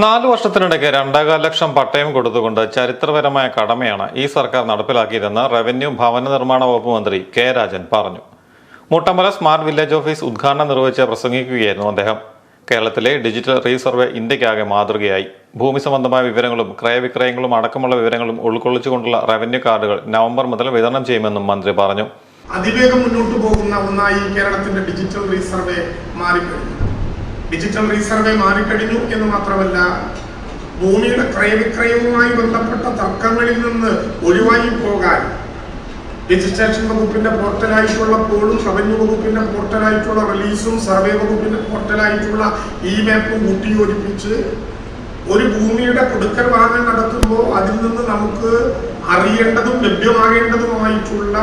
നാലു വർഷത്തിനിടയ്ക്ക് രണ്ടേകാൽ ലക്ഷം പട്ടയം കൊടുത്തുകൊണ്ട് ചരിത്രപരമായ കടമയാണ് ഈ സർക്കാർ നടപ്പിലാക്കിയതെന്ന് റവന്യൂ ഭവന നിർമ്മാണ വകുപ്പ് മന്ത്രി കെ രാജൻ പറഞ്ഞു. മുട്ടമ്പല സ്മാർട്ട് വില്ലേജ് ഓഫീസ് ഉദ്ഘാടനം നിർവഹിച്ച് പ്രസംഗിക്കുകയായിരുന്നു അദ്ദേഹം. കേരളത്തിലെ ഡിജിറ്റൽ റീസർവേ ഇന്ത്യക്കാകെ മാതൃകയായി. ഭൂമി സംബന്ധമായ വിവരങ്ങളും ക്രയവിക്രയങ്ങളും അടക്കമുള്ള വിവരങ്ങളും ഉൾക്കൊള്ളിച്ചുകൊണ്ടുള്ള റവന്യൂ കാർഡുകൾ നവംബർ മുതൽ വിതരണം ചെയ്യുമെന്നും മന്ത്രി പറഞ്ഞു. അതിവേഗം മുന്നോട്ട് പോകുന്ന ഒന്നായി കേരളത്തിന്റെ ഡിജിറ്റൽ റീസർവേ മാറിക്കഴിഞ്ഞു. ഡിജിറ്റൽ റീസർവേ മാറിക്കഴിഞ്ഞു എന്ന് മാത്രമല്ല ഭൂമിയുടെ ക്രയവിക്രയവുമായി ബന്ധപ്പെട്ട തർക്കങ്ങളിൽ നിന്ന് ഒഴിവായി പോകാൻ രജിസ്ട്രേഷൻ വകുപ്പിന്റെ പോർട്ടലായിട്ടുള്ള പോളും റവന്യൂ വകുപ്പിന്റെ പോർട്ടലായിട്ടുള്ള റിലീസും സർവേ വകുപ്പിന്റെ പോർട്ടലായിട്ടുള്ള ഇ മാപ്പും കൂട്ടിയോജിപ്പിച്ച് ഒരു ഭൂമിയുടെ കൊടുക്കൽ വാങ്ങൽ നടത്തുമ്പോൾ അതിൽ നിന്ന് നമുക്ക് അറിയേണ്ടതും ലഭ്യമാകേണ്ടതുമായിട്ടുള്ള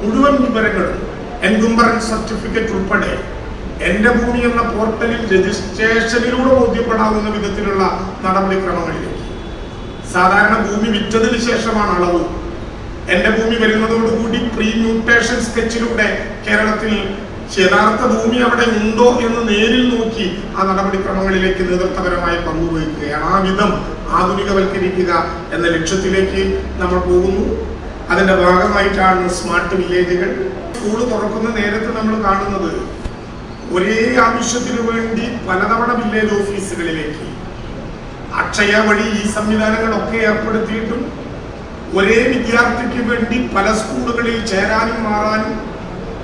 മുഴുവൻ വിവരങ്ങളും എൻകുംബറൻസ് സർട്ടിഫിക്കറ്റ് ഉൾപ്പെടെ എന്റെ ഭൂമി എന്ന പോർട്ടലിൽ രജിസ്ട്രേഷനിലൂടെ ബോധ്യപ്പെടാവുന്ന വിധത്തിലുള്ള നടപടിക്രമങ്ങളിലേക്ക്. സാധാരണ ഭൂമി വിറ്റതിന് ശേഷമാണ് അളവ്. എന്റെ ഭൂമി വരുന്നതോടുകൂടി പ്രീ മ്യൂട്ടേഷൻ സ്കെച്ചിലൂടെ കേരളത്തിൽ യഥാർത്ഥ ഭൂമി അവിടെ ഉണ്ടോ എന്ന് നേരിൽ നോക്കി ആ നടപടിക്രമങ്ങളിലേക്ക് നേതൃത്വപരമായി പങ്കുവഹിക്കുകയാണ്. ആ വിധം ആധുനികവൽക്കരിക്കുക എന്ന ലക്ഷ്യത്തിലേക്ക് നമ്മൾ പോകുന്നു. അതിന്റെ ഭാഗമായിട്ടാണ് സ്മാർട്ട് വില്ലേജുകൾ. സ്കൂൾ തുറക്കുന്ന നേരത്ത് നമ്മൾ കാണുന്നത് ഒരേ ആവശ്യത്തിനു വേണ്ടി പലതവണ വില്ലേജ് ഓഫീസുകളിലേക്ക്. അക്ഷയ വഴി ഈ സംവിധാനങ്ങളൊക്കെ ഏർപ്പെടുത്തിയിട്ടും ഒരേ വിദ്യാർത്ഥിക്ക് വേണ്ടി പല സ്കൂളുകളിൽ ചേരാനും മാറാനും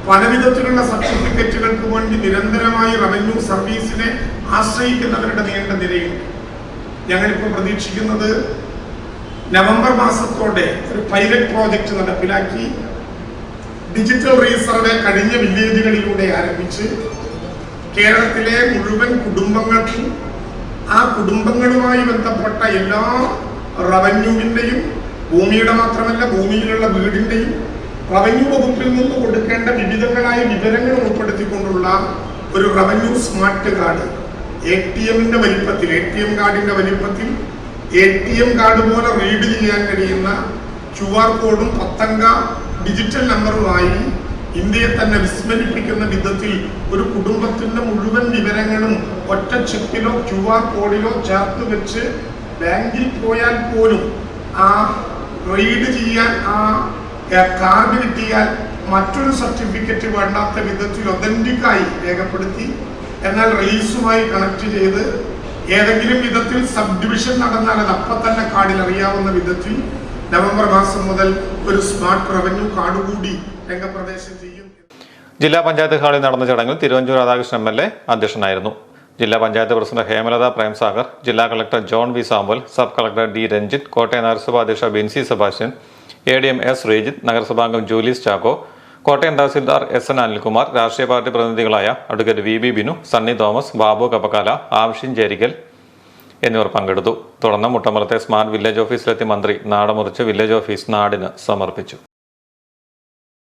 പല വിധത്തിലുള്ള സർട്ടിഫിക്കറ്റുകൾക്ക് വേണ്ടി നിരന്തരമായി റവന്യൂ സർവീസിനെ ആശ്രയിക്കുന്നവരുടെ നീണ്ട നിരയുണ്ട്. ഞങ്ങളിപ്പോൾ പ്രതീക്ഷിക്കുന്നത് നവംബർ മാസത്തോടെ ഒരു പൈലറ്റ് പ്രോജക്റ്റ് നടപ്പിലാക്കി ഡിജിറ്റൽ റീസർവേ കഴിഞ്ഞ വില്ലേജുകളിലൂടെ ആരംഭിച്ച് കേരളത്തിലെ മുഴുവൻ കുടുംബങ്ങൾക്കും ആ കുടുംബങ്ങളുമായി ബന്ധപ്പെട്ട എല്ലാ റവന്യൂവിന്റെയും ഭൂമിയുടെ മാത്രമല്ല ഭൂമിയിലുള്ള വീടിന്റെയും റവന്യൂ വകുപ്പിൽ നിന്ന് കൊടുക്കേണ്ട വിവിധങ്ങളായ വിവരങ്ങൾ ഉൾപ്പെടുത്തിക്കൊണ്ടുള്ള ഒരു revenue smart card. A T എമ്മിന്റെ വലിപ്പത്തിൽ എ ടി എം കാർഡിന്റെ വലിപ്പത്തിൽ എ ടി എം കാർഡ് പോലെ റീഡ് ചെയ്യാൻ കഴിയുന്ന ക്യു ആർ കോഡും പത്തംഗ ഡിജിറ്റൽ നമ്പറുമായി ഇന്ത്യയെ തന്നെ വിസ്മരിപ്പിക്കുന്ന വിധത്തിൽ ഒരു കുടുംബത്തിന്റെ മുഴുവൻ വിവരങ്ങളും ഒറ്റ ചിപ്പിലോ ക്യു ആർ കോഡിലോ ചേർത്ത് വെച്ച് ബാങ്കിൽ പോയാൽ പോലും ആ റെയ്ഡ് ചെയ്യാൻ ആ കാർഡ് കിട്ടിയാൽ മറ്റൊരു സർട്ടിഫിക്കറ്റ് വേണ്ടാത്ത വിധത്തിൽ ഒതന്റിക്കായി രേഖപ്പെടുത്തി എന്നാൽ റിലീസുമായി കണക്ട് ചെയ്ത് ഏതെങ്കിലും വിധത്തിൽ സബ് ഡിവിഷൻ നടന്നാൽ അത് അപ്പം തന്നെ കാർഡിൽ അറിയാവുന്ന വിധത്തിൽ നവംബർ മാസം മുതൽ ഒരു സ്മാർട്ട് റവന്യൂ കാർഡ് കൂടി രംഗപ്രവേശം ചെയ്യും. ജില്ലാ പഞ്ചായത്ത് ഹാളിൽ നടന്ന ചടങ്ങിൽ Thiruvanchoor Radhakrishnan M L A അധ്യക്ഷനായിരുന്നു. ജില്ലാ പഞ്ചായത്ത് പ്രസിഡന്റ് ഹേമലത പ്രേംസാഗർ ജില്ലാ collector John V Samuel sub collector D Ranjith Kottayam നഗരസഭാ അധ്യക്ഷ Binsy Sebastian A D M S Sreejith നഗരസഭാംഗം Julius Chacko Kottayam tahsildar S N Anilkumar രാഷ്ട്രീയ party പ്രതിനിധികളായ advocate V B Binu Sunny Thomas Babu Kappakkala Amshin Cherickal എന്നിവർ പങ്കെടുത്തു. തുടർന്ന് മുട്ടമ്പലത്തെ smart village ഓഫീസിലെത്തി മന്ത്രി നാടമുറിച്ച് village office നാടിന് സമർപ്പിച്ചു.